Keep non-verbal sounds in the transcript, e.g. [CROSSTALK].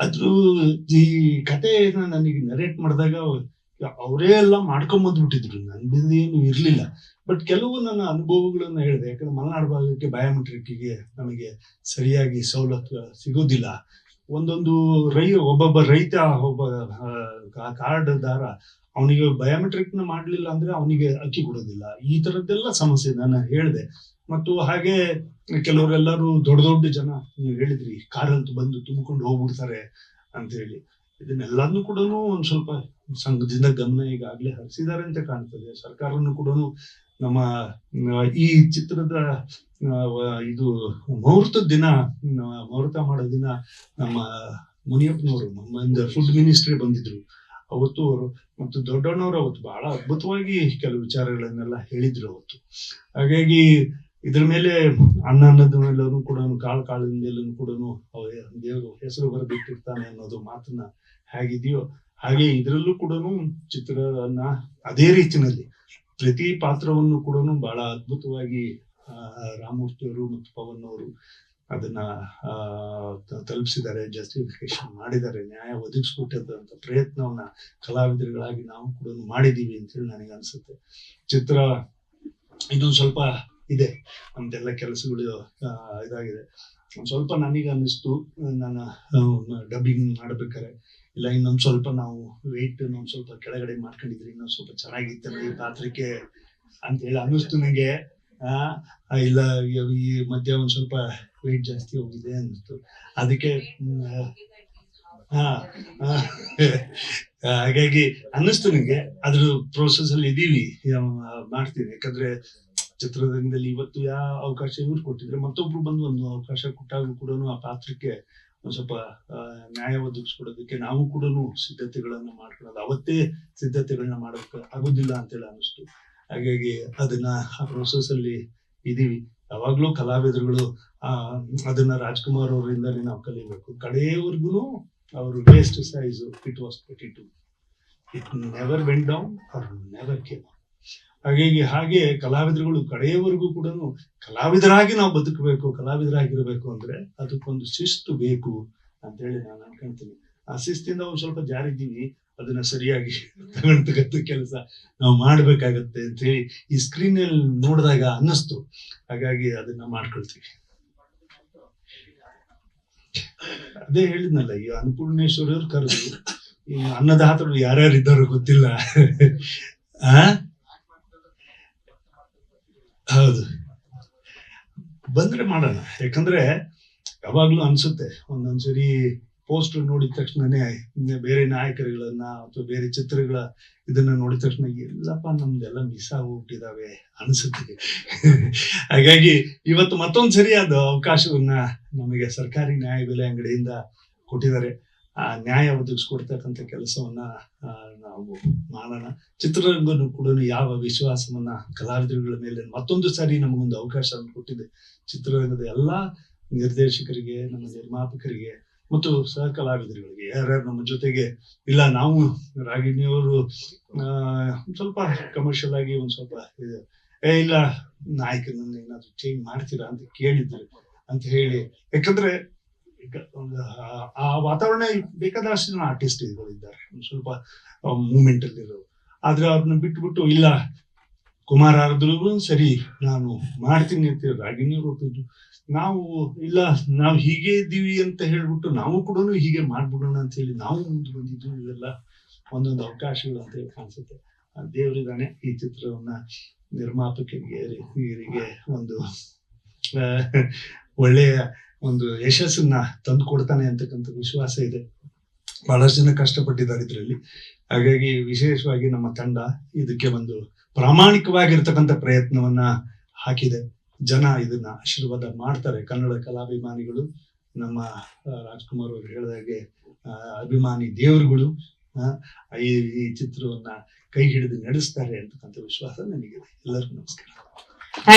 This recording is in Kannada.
ಅದ್ರ ಈ ಕಥೆನ ನನಗೆ ನರೇಟ್ ಮಾಡಿದಾಗ ಅವರೇ ಎಲ್ಲ ಮಾಡ್ಕೊಂಡ್ ಬಂದ್ಬಿಟ್ಟಿದ್ರು. ನನ್ನಿಂದ ಏನು ಇರ್ಲಿಲ್ಲ. ಬಟ್ ಕೆಲವು ನನ್ನ ಅನುಭವಗಳನ್ನ ಹೇಳಿದೆ. ಯಾಕಂದ್ರೆ ಮಲೆನಾಡು ಭಾಗಕ್ಕೆ ಬಯೋಮೆಟ್ರಿಕ್ಗೆ ನಮಗೆ ಸರಿಯಾಗಿ ಸವಲತ್ತು ಸಿಗೋದಿಲ್ಲ. ಒಂದೊಂದು ರೈ, ಒಬ್ಬೊಬ್ಬ ರೈತ, ಒಬ್ಬ ಕಾರ್ಡ್ದಾರ ಅವನಿಗೆ ನ ಮಾಡ್ಲಿಲ್ಲ ಅಂದ್ರೆ ಅವನಿಗೆ ಅಕ್ಕಿ ಕೊಡೋದಿಲ್ಲ. ಈ ತರದ್ದೆಲ್ಲ ಸಮಸ್ಯೆ ನಾನು ಹೇಳಿದೆ. ಮತ್ತು ಹಾಗೆ ಕೆಲವರೆಲ್ಲರೂ ದೊಡ್ಡ ದೊಡ್ಡ ಜನ, ನೀವು ಹೇಳಿದ್ರಿ ಕಾರಲ್ಲಿ ಬಂದು ತುಂಬಿಕೊಂಡು ಹೋಗ್ಬಿಡ್ತಾರೆ ಅಂತ ಹೇಳಿ. ಇದನ್ನೆಲ್ಲನೂ ಕೂಡ ಒಂದ್ ಸ್ವಲ್ಪ ಸಂಘದಿಂದ ಗಮನ ಈಗಾಗಲೇ ಹರಿಸಿದ್ದಾರೆ ಅಂತ ಕಾಣ್ತದೆ. ಸರ್ಕಾರನು ಕೂಡ ನಮ್ಮ ಈ ಚಿತ್ರದ ಇದು ಮುಹೂರ್ತದ ದಿನ ಮುಹೂರ್ತ ಮಾಡೋ ದಿನ ನಮ್ಮ ಮುನಿಯಪ್ಪನವರು, ನಮ್ಮ ಫುಡ್ ಮಿನಿಸ್ಟ್ರಿ ಬಂದಿದ್ರು. ಅವತ್ತು ಅವರು, ಮತ್ತು ದೊಡ್ಡಣ್ಣವರು ಅವತ್ತು ಬಹಳ ಅದ್ಭುತವಾಗಿ ಕೆಲವು ವಿಚಾರಗಳನ್ನೆಲ್ಲ ಹೇಳಿದ್ರು ಅವತ್ತು. ಹಾಗಾಗಿ ಇದ್ರ ಮೇಲೆ ಅಣ್ಣ ಅನ್ನದ ಮೇಲೂ ಕೂಡ ಕಾಳು ಕೂಡನು ಕೂಡ ದೇವರು ಹೆಸರು ಬರೆದಿಟ್ಟಿರ್ತಾನೆ ಅನ್ನೋದು ಮಾತನ್ನ ಹೇಗಿದೆಯೋ ಹಾಗೆ ಇದರಲ್ಲೂ ಕೂಡ ಚಿತ್ರನ ಅದೇ ರೀತಿನಲ್ಲಿ ಪ್ರತಿ ಪಾತ್ರವನ್ನು ಕೂಡ ಬಹಳ ಅದ್ಭುತವಾಗಿ ಆ, ರಾಮಮೂರ್ತಿ ಅವರು ಮತ್ತು ಪವನ್ ಅವರು ಅದನ್ನ ತಲುಪಿಸಿದ್ದಾರೆ ಜಸ್ಟಿಫಿಕೇಶನ್ ಮಾಡಿದ್ದಾರೆ ನ್ಯಾಯ ಒದಗಿಸ್ಕೊಟ್ಟಿದ್ದಂಥ ಪ್ರಯತ್ನವನ್ನ ಕಲಾವಿದರುಗಳಾಗಿ ನಾವು ಕೂಡ ಮಾಡಿದೀವಿ ಅಂತ ಹೇಳಿ ನನಗೆ ಅನ್ಸುತ್ತೆ. ಚಿತ್ರ ಇದೊಂದು ಸ್ವಲ್ಪ ಇದೆ. ನಮ್ದೆಲ್ಲ ಕೆಲಸಗಳು ಇದಾಗಿದೆ. ಒಂದ್ ಸ್ವಲ್ಪ ನನಗೆ ಅನ್ನಿಸ್ತು ನಾನು ಡಬ್ಬಿಂಗ್ ಮಾಡ್ಬೇಕಾರೆ ಇಲ್ಲ ಇನ್ನೊಂದ್ ಸ್ವಲ್ಪ ನಾವು ವೆಯ್ಟ್ ಇನ್ನೊಂದ್ ಸ್ವಲ್ಪ ಕೆಳಗಡೆ ಮಾಡ್ಕೊಂಡಿದ್ರೆ ಇನ್ನೊಂದ್ ಸ್ವಲ್ಪ ಚೆನ್ನಾಗಿತ್ತಲ್ಲ ಈ ಪಾತ್ರಕ್ಕೆ ಅಂತ ಹೇಳಿ ಅನ್ನಿಸ್ತು ನನಗೆ. ಇಲ್ಲ ಈ- ಮಧ್ಯ ಒಂದ್ ಸ್ವಲ್ಪ ವೆಯ್ಟ್ ಜಾಸ್ತಿ ಹೋಗಿದೆ ಅನ್ನಿಸ್ತು. ಅದಕ್ಕೆ ಹಾ. ಹಾಗಾಗಿ ಅನ್ನಿಸ್ತು ನನಗೆ. ಅದ್ರ ಪ್ರೋಸೆಸ್ ಅಲ್ಲಿ ಇದೀವಿ ಮಾಡ್ತೀವಿ. ಯಾಕಂದ್ರೆ ಚಿತ್ರರಂಗದಲ್ಲಿ ಇವತ್ತು ಯಾವ ಅವಕಾಶ ಇವ್ರು ಕೊಟ್ಟಿದ್ರೆ. ಮತ್ತೊಬ್ರು ಬಂದು ಒಂದು ಅವಕಾಶ ಕೊಟ್ಟಾಗ ಕೂಡ ಆ ಪಾತ್ರಕ್ಕೆ ಒಂದ್ ಸ್ವಲ್ಪ ನ್ಯಾಯ ಒದಗಿಸ್ಕೊಡೋದಕ್ಕೆ ನಾವು ಕೂಡ ಸಿದ್ಧತೆಗಳನ್ನ ಮಾಡ್ಕೊಳ್ಳೋದು. ಅವತ್ತೇ ಸಿದ್ಧತೆಗಳನ್ನ ಮಾಡೋಕೆ ಆಗೋದಿಲ್ಲ ಅಂತೇಳಿ ಅನ್ನಿಸ್ತು. ಹಾಗಾಗಿ ಅದನ್ನ ಆ ಪ್ರೋಸೆಸ್ ಅಲ್ಲಿ ಇದೀವಿ ಯಾವಾಗ್ಲೂ ಕಲಾವಿದರುಗಳು, ಆ, ಅದನ್ನ ರಾಜ್ಕುಮಾರ್ ಅವರಿಂದಲೇ ನಾವು ಕಲಿಬೇಕು. ಕಡೆಯವರೆಗೂ ಅವರು waist size it was to it never went down or never came ಹಾಗಾಗಿ ಹಾಗೆ ಕಲಾವಿದರುಗಳು ಕಡೆಯವರೆಗೂ ಕೂಡ ಕಲಾವಿದರಾಗಿ ನಾವು ಬದುಕಬೇಕು, ಕಲಾವಿದರಾಗಿರ್ಬೇಕು ಅಂದ್ರೆ ಅದಕ್ಕೊಂದು ಶಿಸ್ತು ಬೇಕು ಅಂತ ಹೇಳಿ ನಾನು ಅನ್ಕೊಂತೀನಿ. ಆ ಶಿಸ್ತಿಂದ ಒಂದು ಸ್ವಲ್ಪ ಜಾರಿದ್ದೀನಿ, ಅದನ್ನ ಸರಿಯಾಗಿ [LAUGHS] ತಗೊಳ್ತಕ್ಕಂಥ ಕೆಲಸ ನಾವು ಮಾಡ್ಬೇಕಾಗತ್ತೆ ಅಂತ ಹೇಳಿ ಈ ಸ್ಕ್ರೀನ್ ಅಲ್ಲಿ ನೋಡಿದಾಗ ಅನ್ನಿಸ್ತು. ಹಾಗಾಗಿ ಅದನ್ನ ಮಾಡ್ಕೊಳ್ತೀವಿ. ಅದೇ ಹೇಳಿದ್ನಲ್ಲ, ಈ ಅನ್ನಪೂರ್ಣೇಶ್ವರಿಯವ್ರು ಕರೆದು, ಈ ಅನ್ನದಾತರು ಯಾರ್ಯಾರು ಇದ್ದಾರೋ ಗೊತ್ತಿಲ್ಲ. [LAUGHS] ಆ? ಹೌದು. ಬಂದ್ರೆ ಮಾಡೋಣ. ಯಾಕಂದ್ರೆ ಯಾವಾಗ್ಲೂ ಅನ್ಸುತ್ತೆ, ಒಂದೊಂದ್ಸರಿ ಪೋಸ್ಟರ್ ನೋಡಿದ ತಕ್ಷಣನೇ ಬೇರೆ ನಾಯಕರುಗಳನ್ನ ಅಥವಾ ಬೇರೆ ಚಿತ್ರಗಳ ಇದನ್ನ ನೋಡಿದ ತಕ್ಷಣ ಎಲ್ಲಪ್ಪ ನಮ್ದೆಲ್ಲ ಮಿಸ್ ಆಗ್ಬಿಟ್ಟಿದಾವೆ ಅನ್ಸುತ್ತೆ. ಹಾಗಾಗಿ ಇವತ್ತು ಮತ್ತೊಂದ್ಸರಿ ಅದು ಅವಕಾಶವನ್ನ ನಮಗೆ ಸರ್ಕಾರಿ ನ್ಯಾಯ ನ್ಯಾಯಬೆಲೆ ಅಂಗಡಿಯಿಂದ ಕೊಟ್ಟಿದ್ದಾರೆ. ಆ ನ್ಯಾಯ ಒದಗಿಸ್ಕೊಡ್ತಕ್ಕಂಥ ಕೆಲಸವನ್ನ ನಾವು ಮಾಡೋಣ. ಚಿತ್ರರಂಗನು ಕೂಡ ಯಾವ ವಿಶ್ವಾಸವನ್ನ ಕಲಾವಿದರುಗಳ ಮೇಲೆ ಮತ್ತೊಂದು ಸಾರಿ ನಮಗೊಂದು ಅವಕಾಶ ಕೊಟ್ಟಿದೆ. ಚಿತ್ರರಂಗದ ಎಲ್ಲಾ ನಿರ್ದೇಶಕರಿಗೆ, ನಮ್ಮ ನಿರ್ಮಾಪಕರಿಗೆ ಮತ್ತು ಸಹ ಕಲಾವಿದರುಗಳಿಗೆ, ಯಾರ್ಯಾರು ನಮ್ಮ ಜೊತೆಗೆ, ಇಲ್ಲ ನಾವು ರಾಗಿಣಿಯವರು ಸ್ವಲ್ಪ ಕಮರ್ಷಿಯಲ್ ಆಗಿ ಒಂದು ಸ್ವಲ್ಪ ಏ, ಇಲ್ಲ ನಾಯಕನನ್ನ ಏನಾದ್ರು ಚೇಂಜ್ ಮಾಡ್ತೀರಾ ಅಂತ ಕೇಳಿದ್ರು ಅಂತ ಹೇಳಿ. ಯಾಕಂದ್ರೆ ಆ- ವಾತಾವರಣ ಬೇಕಾದಷ್ಟು ಜನ ಆರ್ಟಿಸ್ಟ್ ಇದ್ದಾರೆ ಸ್ವಲ್ಪ ಮೂಮೆಂಟ್ ಅಲ್ಲಿ ಇರೋರು. ಆದ್ರೆ ಅವ್ರನ್ನ ಬಿಟ್ಬಿಟ್ಟು, ಇಲ್ಲ, ಕುಮಾರ್ ಆರದ್ರು ಸರಿ, ನಾನು ಮಾಡ್ತೀನಿ ಅಂತ ರಾಗಿಣಿಯವರು ಒಪ್ಪಿದ್ರು. ನಾವು, ಇಲ್ಲ, ನಾವು ಹೀಗೆ ಇದ್ದೀವಿ ಅಂತ ಹೇಳ್ಬಿಟ್ಟು ನಾವು ಕೂಡ ಹೀಗೆ ಮಾಡ್ಬಿಡೋಣ ಅಂತ ಹೇಳಿ ನಾವು ಮುಂದೆ ಬಂದಿದ್ದು ಇದೆಲ್ಲ ಒಂದೊಂದು ಅವಕಾಶಗಳು ಅಂತ ಹೇಳಿ ಕಾಣಿಸುತ್ತೆ. ಆ ದೇವರಿದಾನೆ ಈ ಚಿತ್ರವನ್ನ ನಿರ್ಮಾಪಕರಿಗೆ ಇವರಿಗೆ ಒಂದು ಒಳ್ಳೆಯ ಒಂದು ಯಶಸ್ಸನ್ನ ತಂದು ಕೊಡ್ತಾನೆ ಅಂತಕ್ಕಂಥ ವಿಶ್ವಾಸ ಇದೆ. ಬಹಳಷ್ಟು ಜನ ಕಷ್ಟಪಟ್ಟಿದ್ದಾರೆ ಇದರಲ್ಲಿ. ಹಾಗಾಗಿ ವಿಶೇಷವಾಗಿ ನಮ್ಮ ತಂಡ ಇದಕ್ಕೆ ಒಂದು ಪ್ರಾಮಾಣಿಕವಾಗಿರ್ತಕ್ಕಂಥ ಪ್ರಯತ್ನವನ್ನ ಹಾಕಿದೆ. ಜನ ಇದನ್ನ ಆಶೀರ್ವಾದ ಮಾಡ್ತಾರೆ. ಕನ್ನಡ ಕಲಾಭಿಮಾನಿಗಳು, ನಮ್ಮ ರಾಜ್ಕುಮಾರ್ ಅವರು ಹೇಳಿದಾಗೆ ಅಭಿಮಾನಿ ದೇವರುಗಳು ಈ ಚಿತ್ರವನ್ನ ಕೈ ಹಿಡಿದು ನಡೆಸ್ತಾರೆ ಅಂತಕ್ಕಂಥ ವಿಶ್ವಾಸ ನನಗಿದೆ. ಎಲ್ಲರಿಗೂ ನಮಸ್ಕಾರ.